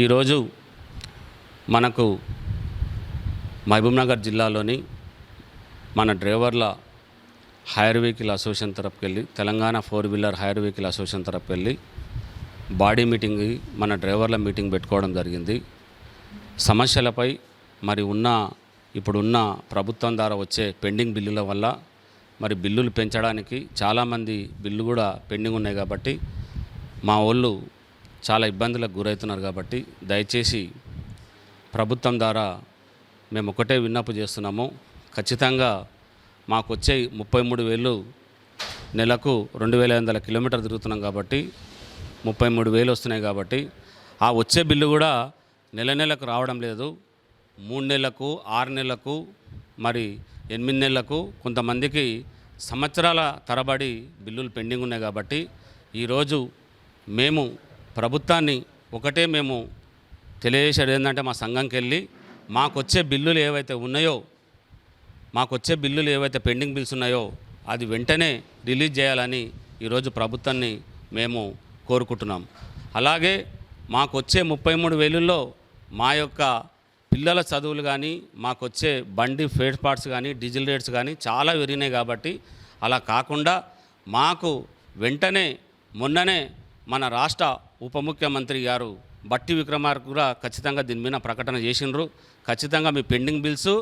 ఈరోజు మనకు మహబూబ్నగర్ జిల్లాలోని మన డ్రైవర్ల హైర్ వెహికల్ అసోసియేషన్ తరపుకి వెళ్ళి Telangana four wheeler hire vehicle association తరపుకి వెళ్ళి బాడీ మీటింగ్ మన డ్రైవర్ల మీటింగ్ పెట్టుకోవడం జరిగింది. సమస్యలపై మరి ఉన్న ఇప్పుడున్న ప్రభుత్వం ద్వారా వచ్చే పెండింగ్ బిల్లుల వల్ల మరి బిల్లులు పెంచడానికి చాలామంది బిల్లు కూడా పెండింగ్ ఉన్నాయి కాబట్టి మా వాళ్ళు చాలా ఇబ్బందులకు గురవుతున్నారు కాబట్టి దయచేసి ప్రభుత్వం ద్వారా మేము ఒకటే విన్నపు చేస్తున్నాము. ఖచ్చితంగా మాకు వచ్చే ముప్పై మూడు వేలు నెలకు రెండు వేల ఐదు వందల కిలోమీటర్ తిరుగుతున్నాం కాబట్టి ముప్పై మూడు వేలు వస్తున్నాయి కాబట్టి ఆ వచ్చే బిల్లు కూడా నెల నెలకు రావడం లేదు. మూడు నెలలకు ఆరు నెలలకు మరి ఎనిమిది నెలలకు కొంతమందికి సంవత్సరాల తరబడి బిల్లులు పెండింగ్ ఉన్నాయి కాబట్టి ఈరోజు మేము ప్రభుత్వాన్ని ఒకటే మేము తెలియజేసేది ఏంటంటే మా సంఘంకి వెళ్ళి మాకొచ్చే బిల్లులు ఏవైతే ఉన్నాయో మాకొచ్చే బిల్లులు ఏవైతే పెండింగ్ బిల్స్ ఉన్నాయో అది వెంటనే రిలీజ్ చేయాలని ఈరోజు ప్రభుత్వాన్ని మేము కోరుకుంటున్నాం. అలాగే మాకొచ్చే ముప్పై మూడు వేలుల్లో మా యొక్క పిల్లల చదువులు కానీ మాకొచ్చే బండి ఫేట్ పార్ట్స్ కానీ డీజిల్ రేట్స్ కానీ చాలా పెరిగినాయి కాబట్టి అలా కాకుండా మాకు వెంటనే మొన్ననే మన రాష్ట్ర ఉప ముఖ్యమంత్రి గారు బట్టి విక్రమార్క కూడా ఖచ్చితంగా దీని మీద ప్రకటన చేసిండ్రు. ఖచ్చితంగా మీ పెండింగ్ బిల్స్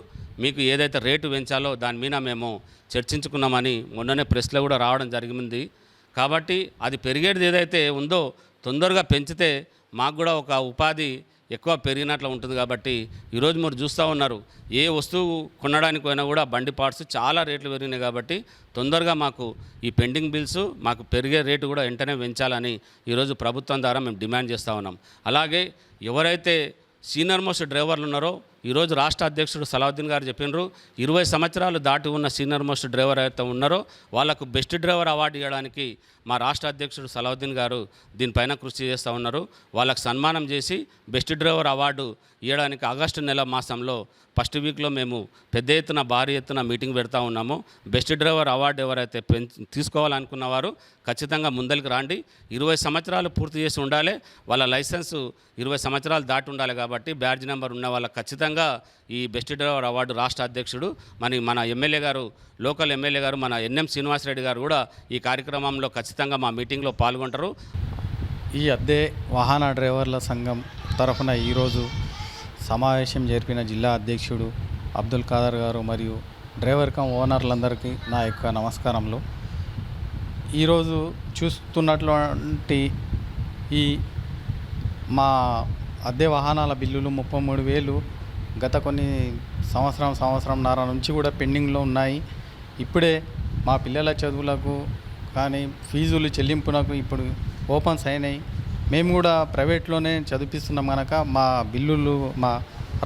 మీకు ఏదైతే రేటు పెంచాలో దాని మీద మేము చర్చించుకున్నామని మొన్ననే ప్రెస్లో కూడా రావడం జరిగింది. కాబట్టి అది పెరిగేది ఏదైతే ఉందో తొందరగా పెంచితే మాకు కూడా ఒక ఉపాధి ఎక్కువ పెరిగినట్లు ఉంటుంది కాబట్టి ఈరోజు మీరు చూస్తూ ఉన్నారు. ఏ వస్తువు కొనడానికి పోయినా కూడా బండి పార్ట్స్ చాలా రేట్లు పెరిగినాయి కాబట్టి తొందరగా మాకు ఈ పెండింగ్ బిల్స్ మాకు పెరిగే రేటు కూడా వెంటనే పెంచాలని ఈరోజు ప్రభుత్వం ద్వారా మేము డిమాండ్ చేస్తూ ఉన్నాం. అలాగే ఎవరైతే సీనియర్ మోస్ట్ డ్రైవర్లు ఉన్నారో ఈరోజు రాష్ట్ర అధ్యక్షుడు సలావుద్దీన్ గారు చెప్పినారు ఇరవై సంవత్సరాలు దాటి ఉన్న సీనియర్ మోస్ట్ డ్రైవర్ అయితే ఉన్నారో వాళ్ళకు బెస్ట్ డ్రైవర్ అవార్డు ఇవ్వడానికి మా రాష్ట్ర అధ్యక్షుడు సలావుద్దీన్ గారు దీనిపైన కృషి చేస్తూ ఉన్నారు. వాళ్ళకు సన్మానం చేసి బెస్ట్ డ్రైవర్ అవార్డు ఇవ్వడానికి ఆగస్టు నెల మాసంలో ఫస్ట్ వీక్లో మేము పెద్ద ఎత్తున భారీ ఎత్తున మీటింగ్ పెడతా ఉన్నాము. బెస్ట్ డ్రైవర్ అవార్డు ఎవరైతే పెం తీసుకోవాలనుకున్న వారు ఖచ్చితంగా ముందరికి రాండి. ఇరవై సంవత్సరాలు పూర్తి చేసి ఉండాలి. వాళ్ళ లైసెన్సు ఇరవై సంవత్సరాలు దాటి ఉండాలి కాబట్టి బ్యాడ్జ్ నెంబర్ ఉన్న వాళ్ళకి ఖచ్చితంగా ఈ బెస్ట్ డ్రైవర్ అవార్డు రాష్ట్ర అధ్యక్షుడు మన మన ఎమ్మెల్యే గారు లోకల్ ఎమ్మెల్యే గారు మన ఎన్ఎం శ్రీనివాసరెడ్డి గారు కూడా ఈ కార్యక్రమంలో ఖచ్చితంగా మా మీటింగ్లో పాల్గొంటారు. ఈ అద్దె వాహన డ్రైవర్ల సంఘం తరఫున ఈరోజు సమావేశం జరిపిన జిల్లా అధ్యక్షుడు అబ్దుల్ ఖాదర్ గారు మరియు డ్రైవర్ కమ్ ఓనర్లందరికీ నా యొక్క నమస్కారములు. ఈరోజు చూస్తున్నటువంటి ఈ మా అద్దె వాహనాల బిల్లులు ముప్పై మూడు వేలు గత కొన్ని సంవత్సరం సంవత్సరంన్నర నుంచి కూడా పెండింగ్లో ఉన్నాయి. ఇప్పుడే మా పిల్లల చదువులకు కానీ ఫీజులు చెల్లింపునకు ఇప్పుడు ఓపెన్స్ అయినాయి మేము కూడా ప్రైవేట్లోనే చదివిస్తున్నాం కనుక మా బిల్లులు మా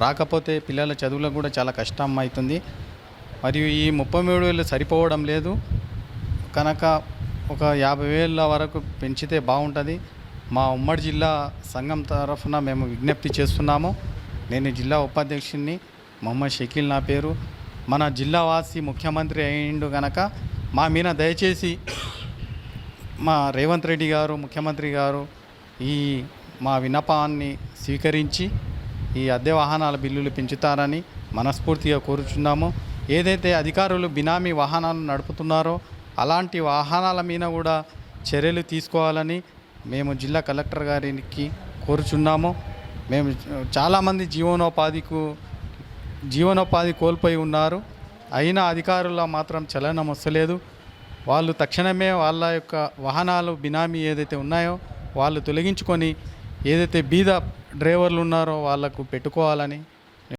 రాకపోతే పిల్లల చదువులకు కూడా చాలా కష్టం అవుతుంది. మరియు ఈ ముప్పై మూడు వేలు సరిపోవడం లేదు. కనుక ఒక యాభై వేల వరకు పెంచితే బాగుంటుంది. మా ఉమ్మడి జిల్లా సంఘం తరఫున మేము విజ్ఞప్తి చేస్తున్నాము. నేను జిల్లా ఉపాధ్యక్షుడిని మొహమ్మద్ షకీల్ నా పేరు. మన జిల్లా వాసి ముఖ్యమంత్రి అయిండు గనక మా మీద దయచేసి మా రేవంత్ రెడ్డి గారు ముఖ్యమంత్రి గారు ఈ మా విన్నపాన్ని స్వీకరించి ఈ అద్దె వాహనాల బిల్లులు పెంచుతారని మనస్ఫూర్తిగా కోరుచున్నాము. ఏదైతే అధికారులు బినామీ వాహనాలు నడుపుతున్నారో అలాంటి వాహనాల మీద కూడా చర్యలు తీసుకోవాలని మేము జిల్లా కలెక్టర్ గారికి కోరుచున్నాము. మేము చాలామంది జీవనోపాధికు జీవనోపాధి కోల్పోయి ఉన్నారు. అయినా అధికారుల మాత్రం చలనం వస్తలేదు. వాళ్ళు తక్షణమే వాళ్ళ యొక్క వాహనాలు బినామీ ఏదైతే ఉన్నాయో వాళ్ళు తొలగించుకొని ఏదైతే బీద డ్రైవర్లు ఉన్నారో వాళ్ళకు పెట్టుకోవాలని